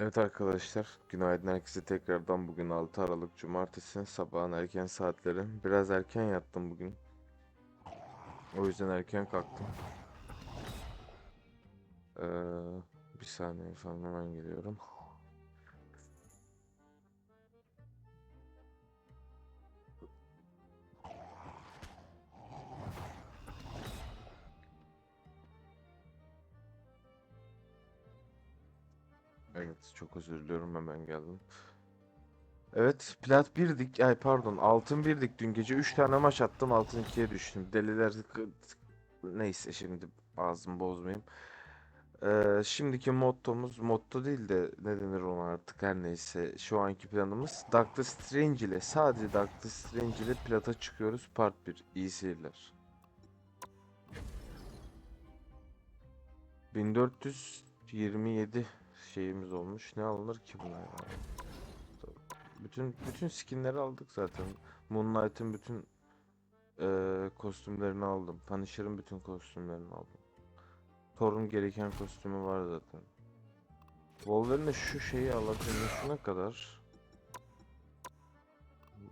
Evet arkadaşlar, günaydın herkese tekrardan bugün 6 Aralık Cumartesi sabahın erken saatleri. Biraz erken yattım bugün. O yüzden erken kalktım. Ee, bir saniye falan hemen geliyorum. Çok özür diliyorum hemen geldim. Evet, plat birdik. Ay pardon, altın birdik dün gece. 3 tane maç attım, altın 2'ye düştüm. Deliler neyse şimdi ağzımı bozmayayım. Ee, şimdiki mottomuz, motto değil de ne denir ona artık her neyse. Şu anki planımız Doctor Strange ile sadece Doctor Strange ile plata çıkıyoruz. Part 1. İyi seyirler. 1427 şeyimiz olmuş. Ne alınır ki buna ya? Bütün bütün skinleri aldık zaten. Moonlight'ın bütün eee, kostümlerini aldım. Punisher'ın bütün kostümlerini aldım. Thor'un gereken kostümü var zaten. Wolverine'de şu şeyi alabildim şuna kadar.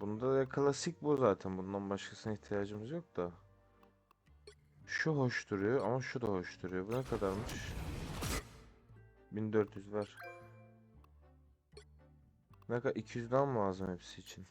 Bunda da klasik bu zaten. Bundan başkasına ihtiyacımız yok da. Şu hoş duruyor ama şu da hoş duruyor. Bu ne kadarmış? 1400 ver. Ne kadar 200 daha mı lazım hepsi için?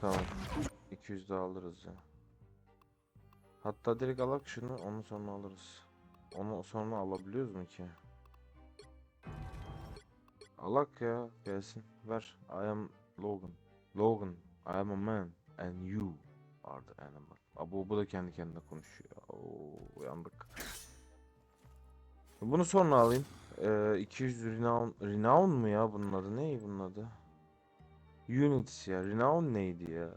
Tamam. 200 daha alırız ya. Hatta direkt alak şunu, onu sonra alırız. Onu sonra alabiliyoruz mu ki? Alak ya, gelsin. Ver. I am Logan. Logan, I am a man and you are the animal. Aa, bu, da kendi kendine konuşuyor. Oo, uyandık. Bunu sonra alayım. Ee, 200 Renown, Renown mu ya bunun adı? Ne bunun adı? Unity ya. Renown neydi ya?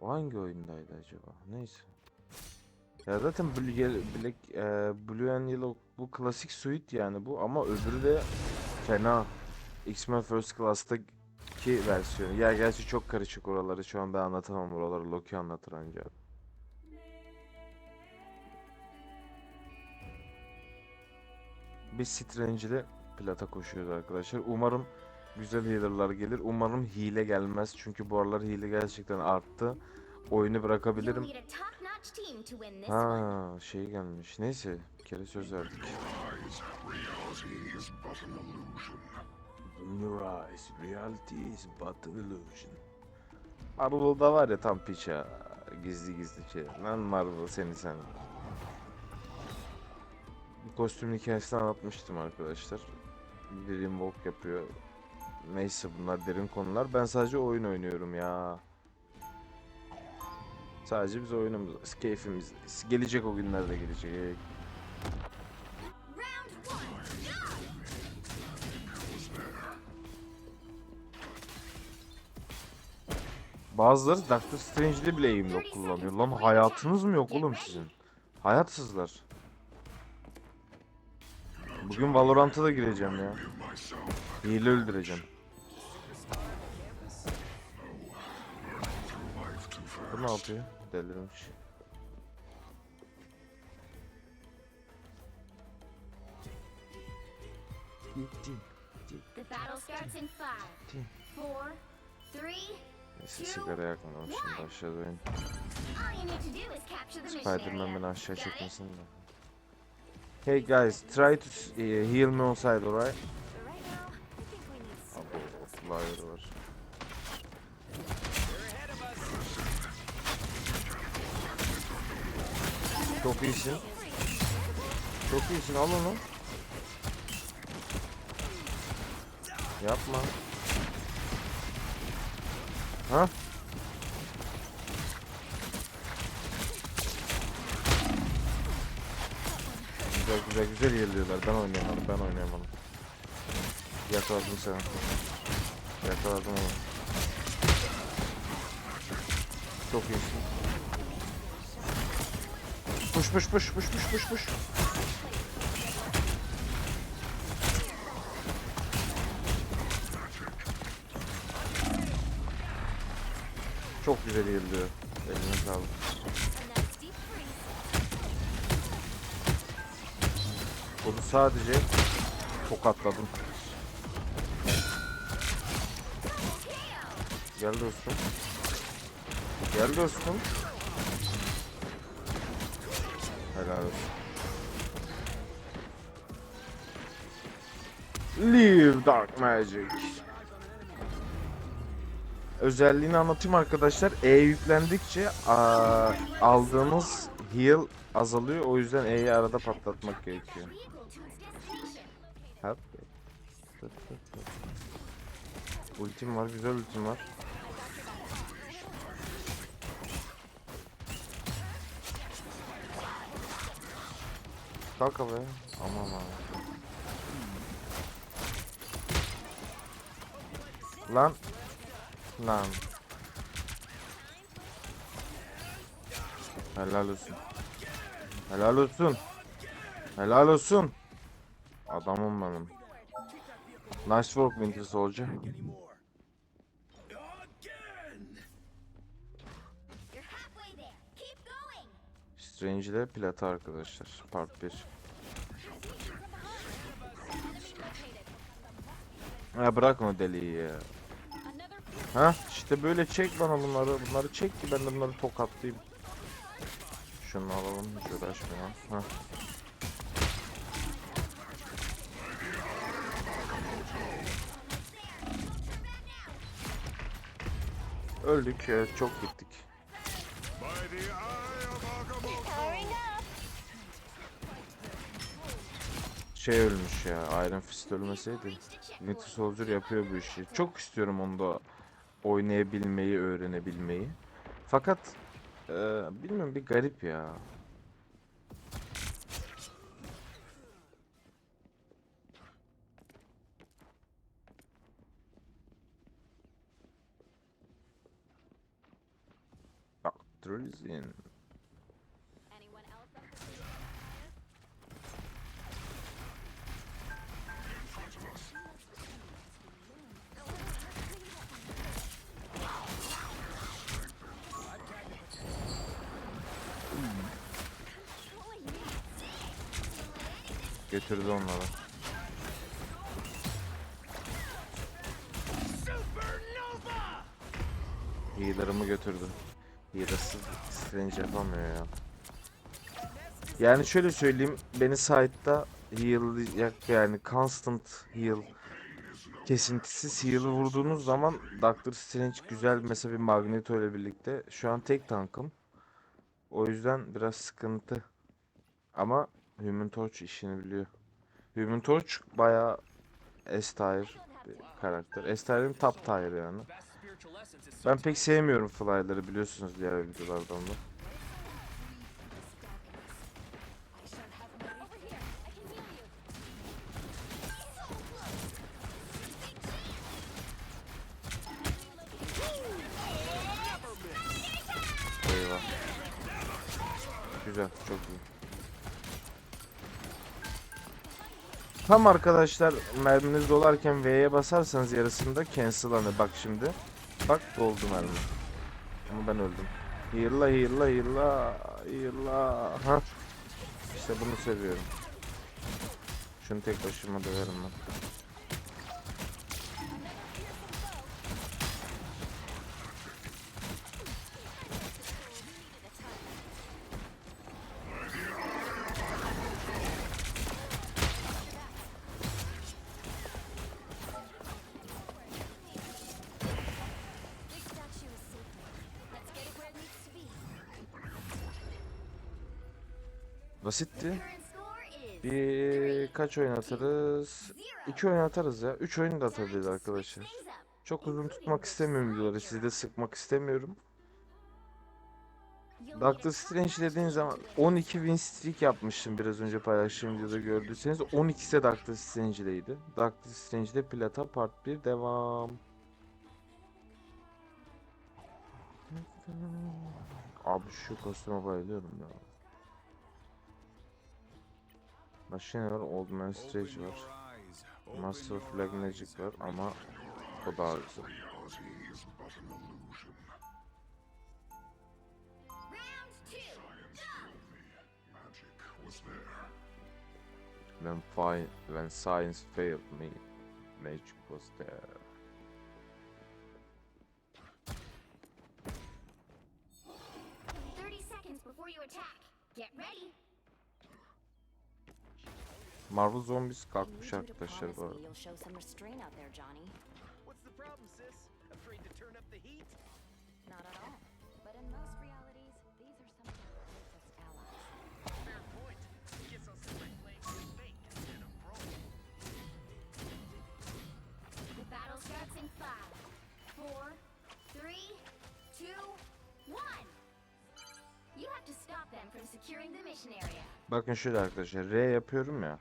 O hangi oyundaydı acaba? Neyse. Ya zaten Blue, Black, e, Blue and Yellow bu klasik suite yani bu ama öbürü de fena. X-Men First Class'taki versiyonu. Ya gerçi çok karışık oraları şu an ben anlatamam oraları Loki anlatır ancak. Biz Strange ile plata koşuyoruz arkadaşlar. Umarım güzel healer'lar gelir. Umarım hile gelmez. Çünkü bu aralar hile gerçekten arttı. Oyunu bırakabilirim. Ha şey gelmiş. Neyse bir kere söz verdik. In your eyes, reality is but an illusion. Marvel'da var ya tam piça. Gizli gizli şey. Lan Marvel seni sen. Bu kostümün hikayesini anlatmıştım arkadaşlar. Dream Walk yapıyor. Neyse bunlar derin konular. Ben sadece oyun oynuyorum ya. Sadece biz oyunumuz, keyfimiz. Gelecek o günlerde gelecek. Bazıları Doctor Strange'de bile aim lock kullanıyor. Lan hayatınız mı yok oğlum sizin? Hayatsızlar. Bugün Valorant'a da gireceğim ya. Hile öldüreceğim. Bu ne yapıyor? Delirmiş. Neyse sigara yakmadım şimdi the mission Spider-Man beni aşağı çekmesin de. Hey guys, try to uh, heal me on side, alright? For right now, I think we need some Abo, flyer var. Çok iyisin. Çok iyisin al onu. Yapma. Ha? Güzel güzel yerliyorlar. Ben oynayamadım. Ben oynayamadım. Yakaladım seni. Yakaladım onu. Çok iyisin. Push push push push push push push. Çok güzel yerliyor. Eline sağlık. Bunu sadece tokatladım. Gel dostum. Gel dostum. Helal olsun. Leave Dark Magic. Özelliğini anlatayım arkadaşlar. E yüklendikçe aa, aldığımız heal azalıyor. O yüzden E'yi arada patlatmak gerekiyor. Hop. Ultim var, güzel ultim var. Kalk havaya. Aman aman. Lan. Lan. Helal olsun. Helal olsun. Helal olsun. Adamım benim. Nice work Winter Soldier. Strange ile Plata arkadaşlar. Part 1. Ya bırakma deliği ya. Ha işte böyle çek bana bunları. Bunları çek ki ben de bunları tokatlayayım. Şunu alalım. Şöyle açmayalım. Öldük ya çok gittik. Şey ölmüş ya Iron Fist ölmeseydi. Winter Soldier yapıyor bu işi. Çok istiyorum onu da oynayabilmeyi, öğrenebilmeyi. Fakat eee bilmiyorum bir garip ya. Doctor is in. Götürdü onları. Healer'ımı götürdü. Healer'sız Strange yapamıyor ya. Yani şöyle söyleyeyim, beni side'da heal yani constant heal kesintisiz heal vurduğunuz zaman Doctor Strange güzel mesela bir Magneto ile birlikte şu an tek tankım. O yüzden biraz sıkıntı. Ama Human Torch işini biliyor. Human Torch bayağı S-tier bir karakter. S-tier'in top tier yani. Ben pek sevmiyorum fly'ları biliyorsunuz diğer videolardan da. Tam arkadaşlar merminiz dolarken V'ye basarsanız yarısında cancel hani bak şimdi. Bak doldu mermi. Ama ben öldüm. Heal'la heal'la heal'la heal'la. Ha. İşte bunu seviyorum. Şunu tek başıma döverim ben. Basitti. Bir kaç oyun atarız? İki oyun atarız ya. Üç oyun da atabiliriz arkadaşlar. Çok uzun tutmak istemiyorum videoları. Sizi de sıkmak istemiyorum. Doctor Strange dediğin zaman extra 12 win streak yapmıştım biraz önce paylaştığım videoda gördüyseniz. 12'se Doctor Strange'deydi. Doctor Strange'de Plata Part 1 devam. Abi şu kostüme bayılıyorum ya. Başka ne var? Old Man Strange var. Master Black Magic var ama o daha güzel. When, fi when science failed me, magic was there. Thirty seconds before you attack. Get ready. Marvel Zombies kalkmış arkadaşlar bu. Bakın şöyle arkadaşlar R yapıyorum ya.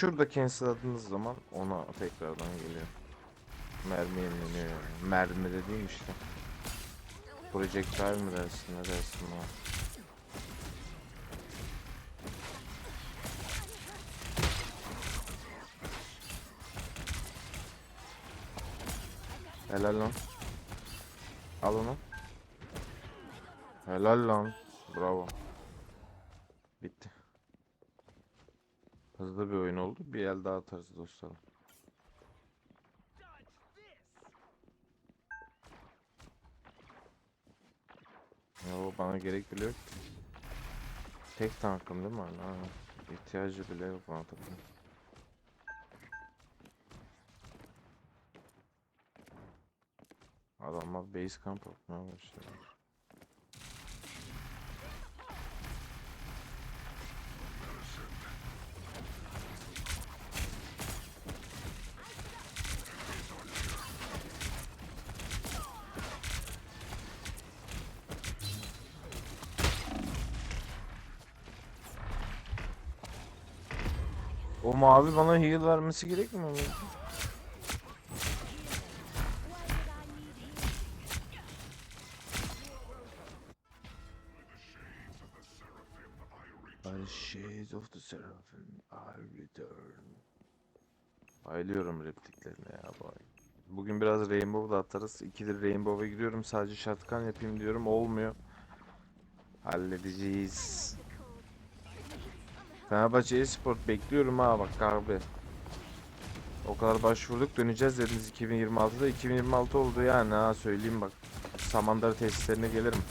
Şurada cancel'ladığınız zaman ona tekrardan geliyor. Mermi yenileniyor yani. Mermi dediğim işte. Projectile mi dersin ne dersin o? Helal lan. Al onu. Helal lan. Bravo. Bitti. Hızlı bir oyun oldu. Bir el daha atarız dostlarım. Yo bana gerek bile yok. Tek tankım değil mi? Ha, İhtiyacı bile yok bana takım. Adamlar base camp yapmaya başladı. Mavi bana heal vermesi gerekmiyor mu? By the shades of the seraphim I return. Bayılıyorum repliklerine ya bu ay. Bugün biraz Rainbow da atarız. İkidir Rainbow'a gidiyorum. Sadece shotgun yapayım diyorum. Olmuyor. Halledeceğiz. Fenerbahçe Esport bekliyorum ha bak abi. O kadar başvurduk döneceğiz dediniz 2026'da 2026 oldu yani ha söyleyeyim bak. Samandağ tesislerine gelirim.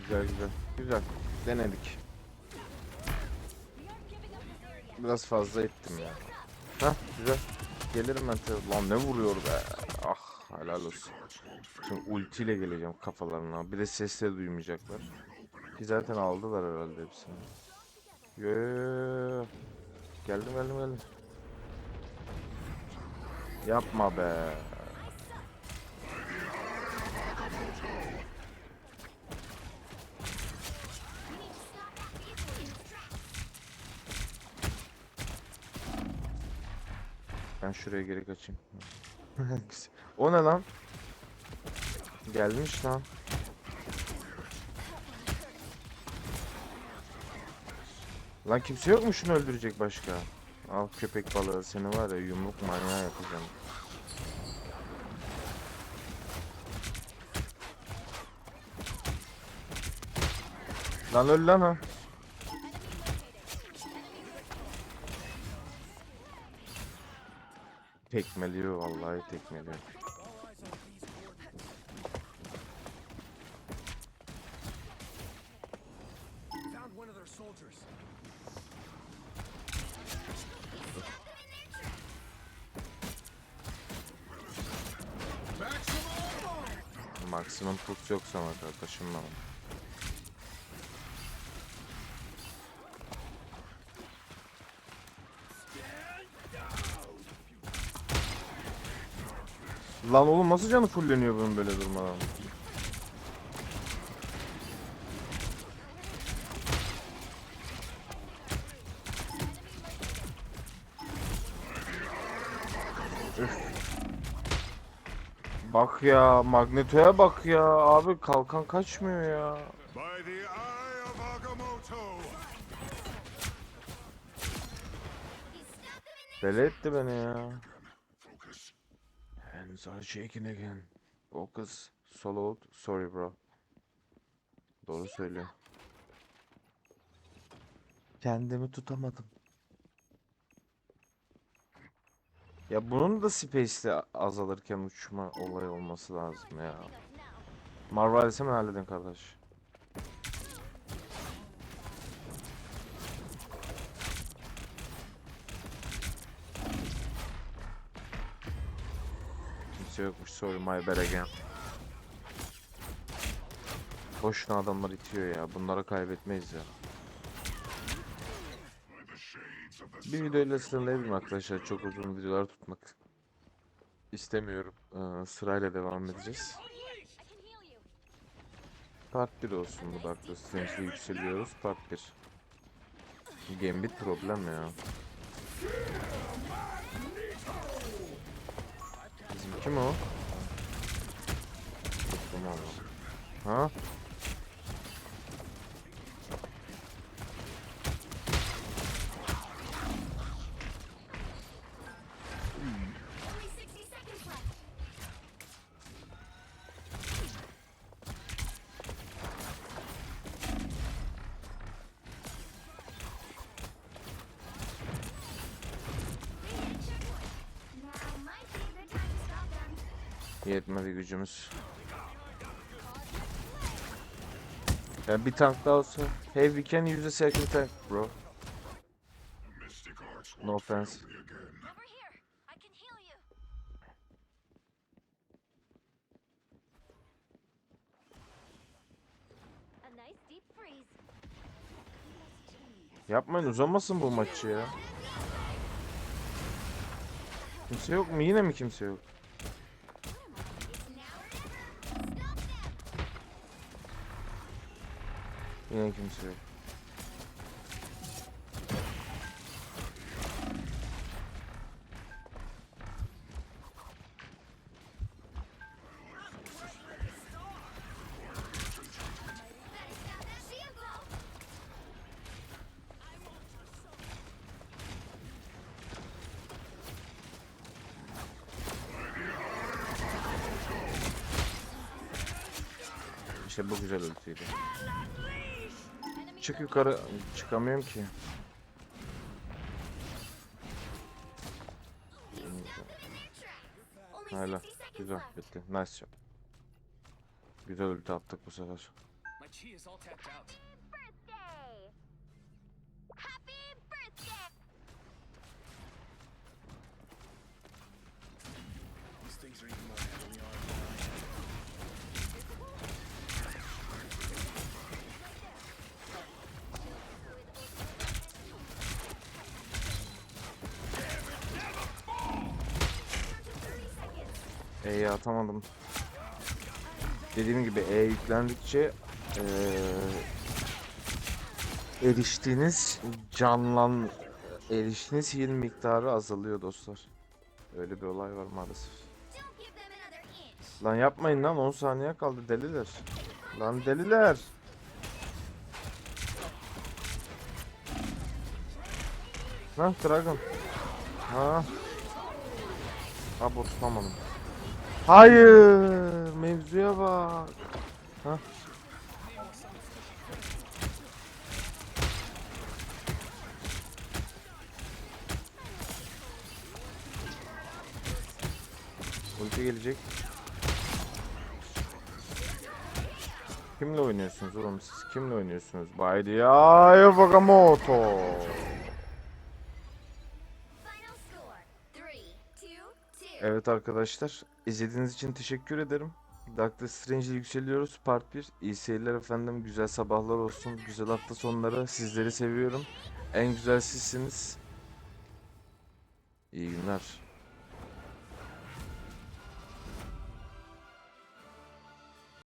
Güzel güzel. Güzel. Denedik. Biraz fazla ettim ya. Hah güzel. Gelirim ben. Lan ne vuruyor be. Ah helal olsun. Şimdi ultiyle geleceğim kafalarına. Bir de sesle duymayacaklar. Ki zaten aldılar herhalde hepsini. Yo yo yo. Geldim geldim geldim. Yapma be. Ben şuraya geri kaçayım. o ne lan? Gelmiş lan. Lan kimse yok mu şunu öldürecek başka? Al köpek balığı seni var ya yumruk manyağı yapacağım. Lan öl lan ha. Tekmeliyor vallahi tekmeliyor. Maksimum put yok sana kardeşim benim. Lan oğlum nasıl canı fulleniyor bunun böyle durmadan? Bak ya Magneto'ya bak ya abi kalkan kaçmıyor ya. Deli etti beni ya. Hands are shaking again. Focus. Solo ult. Sorry bro. Doğru söylüyor. Kendimi tutamadım. Ya bunun da space'le azalırken uçma olayı olması lazım ya. Marvel hemen halledin kardeş. Kimse yokmuş. Sorry my bad again. Boşuna adamlar itiyor ya. Bunlara kaybetmeyiz ya. Bir videoyla sınırlayabilirim arkadaşlar. Çok uzun videolar tutmak istemiyorum. Ee, sırayla devam edeceğiz. Part 1 olsun bu Doctor Strange'de yükseliyoruz. Part 1. Gambit problem ya. Bizim kim o? Tuttum ama. Them. Yetmedi gücümüz. Ya bir tank daha olsa. Hey we can use a second tank bro. No offense. Yapmayın uzamasın bu maçı ya. Kimse yok mu? Yine mi kimse yok? Yine kimse yok. Shield glow. İşte bu güzel ultiydi. Çık yukarı. Çıkamıyorum ki. Hala. 60 seconds Güzel. Bitti. Nice job. Güzel ulti attık bu sefer. E'yi atamadım. Dediğim gibi E yüklendikçe eee eriştiğiniz canlan eriştiğiniz heal miktarı azalıyor dostlar. Öyle bir olay var maalesef. Lan yapmayın lan 10 saniye kaldı deliler. Lan deliler. Lan Dragon. Ha. Ha bu tutamadım. Hayır, mevzuya bak. Ha. Ulti gelecek. Kimle oynuyorsunuz oğlum siz? Kimle oynuyorsunuz? Baydiya Wakamoto. Final score. Evet arkadaşlar, izlediğiniz için teşekkür ederim. Doctor Strange'e yükseliyoruz part 1. İyi seyirler efendim, güzel sabahlar olsun, güzel hafta sonları. Sizleri seviyorum. En güzel sizsiniz. İyi günler.